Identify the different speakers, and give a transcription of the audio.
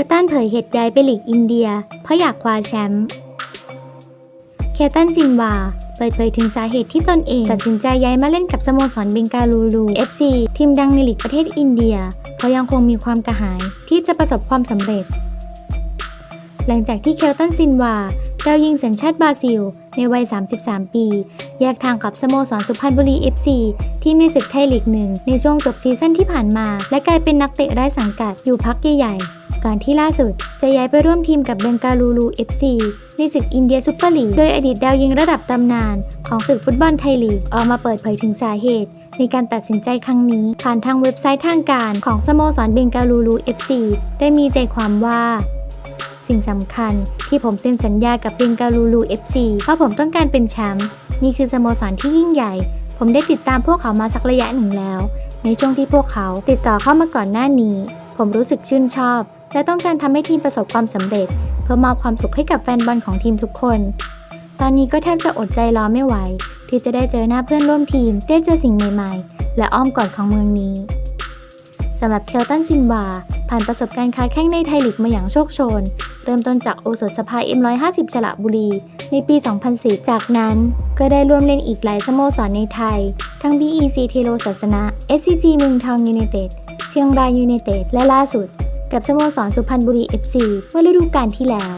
Speaker 1: ลตันเผยเหตุย้ายไปลีกอินเดีย เพราะอยากคว้าแชมป์ เคลตันซินวา เปิดเผยถึงสาเหตุที่ตนเอง ตัดสินใจย้ายมาเล่นกับสโมสรเบงกาลูรู FC ทีมดังในลีกประเทศอินเดีย เพราะยังคงมีความกระหายที่จะประสบความสำเร็จ หลังจากที่เคลตันซินวาดาวยิงสัญชาติบราซิล ในวัย 33 ปี แยกทางกับสโมสรสุพรรณบุรี FC ที่ในศึกไทยลีกหนึ่งในช่วงจบซีซั่นที่ผ่านมา และกลายเป็นนักเตะไร้สังกัดอยู่พักใหญ่ๆ ก่อนที่ล่าสุด จะย้ายไปร่วมทีมกับเบงกาลูรู FC ในศึกอินเดียซุปเปอร์ลีก โดยอดีตดาวยิงระดับตำนาน ของศึกฟุตบอลไทยลีก ออกมาเปิดเผยถึงสาเหตุ ในการตัดสินใจครั้งนี้ ผ่านทางเว็บไซต์ทางการของสโมสรเบงกาลูรู FC ได้มีใจความว่าสิ่งสำคัญที่ผมเซ็นสัญญากับเบงกาลูรู FC เพราะผมต้องการเป็นแชมป์นี่คือสโมสรที่ยิ่งใหญ่ ผมได้ติดตามพวกเขามาสักระยะหนึ่งแล้ว ในช่วงที่พวกเขาติดต่อเข้ามาก่อนหน้านี้ ผมรู้สึกชื่นชอบ และต้องการทำให้ทีมประสบความสำเร็จ เพื่อมอบความสุขให้กับแฟนบอลของทีมทุกคน ตอนนี้ก็แทบจะอดใจรอไม่ไหว ที่จะได้เจอหน้าเพื่อนร่วมทีม ได้เจอสิ่งใหม่ๆ และอ้อมกอดของเมืองนี้สำหรับเคลตันซินวาผ่านประสบการณ์ค้าแข้งในไทยลีกมาอย่างโชคโชน เริ่มต้นจากโอสถสภา M150 สระบุรี ในปี 2004 จากนั้นก็ได้ร่วมเล่นอีกหลายสโมสรในไทย ทั้ง BEC เทโลศาสนะ SCG เมืองทองยูไนเต็ด เชียงรายยูไนเต็ด และล่าสุด กับสโมสรสุพรรณบุรี FC เมื่อฤดูกาลที่แล้ว